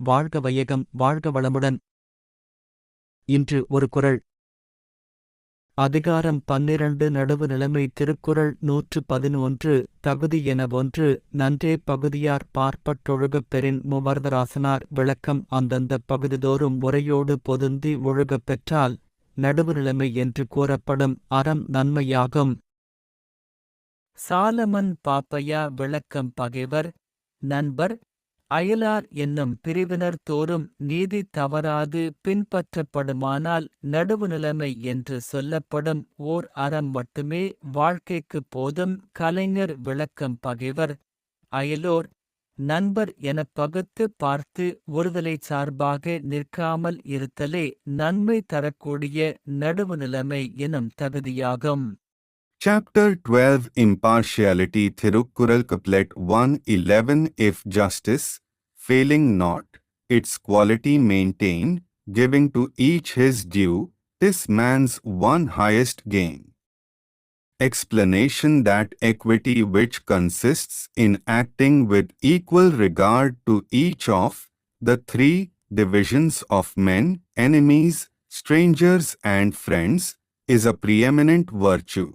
வாழ்க வையகம் வாழ்க வளமுடன். இன்று ஒரு குறள் அதிகாரம் பன்னிரண்டு நடுவு நிலைமை திருக்குறள் நூற்று பதினொன்று தகுதி என ஒன்று நன்றே பகுதியார் பார்ப்பட்டொழுகப் பெறின் முவர்தராசனார் விளக்கம் அந்தந்த பகுதிதோறும் முறையோடு பொதுந்தி ஒழுகப் பெற்றால் நடுவு நிலைமை என்று கூறப்படும் அறம் நன்மையாகும். சாலமன் பாப்பையா விளக்கம் பகைவர் நண்பர் அயலார் என்னும் பிரிவினர் தோறும் நீதி தவறாது பின்பற்றப்படுமானால் நடுவுநிலைமை என்று சொல்லப்படும் ஓர் அறம் மட்டுமே வாழ்க்கைக்குப் போதும் கலைஞர் விளக்கம் பகைவர். அயலோர் நண்பர் எனப் பகுத்து பார்த்து ஒருதலை சார்பாக நிற்காமல் இருத்தலே நன்மை தரக்கூடிய நடுவுநிலைமை எனும் தகுதியாகும். Chapter 12 Impartiality Thirukkural Couplet 111 If justice, failing not, its quality maintained, giving to each his due, this man's one highest gain. Explanation that equity which consists in acting with equal regard to each of the three divisions of men, enemies, strangers and friends, is a preeminent virtue.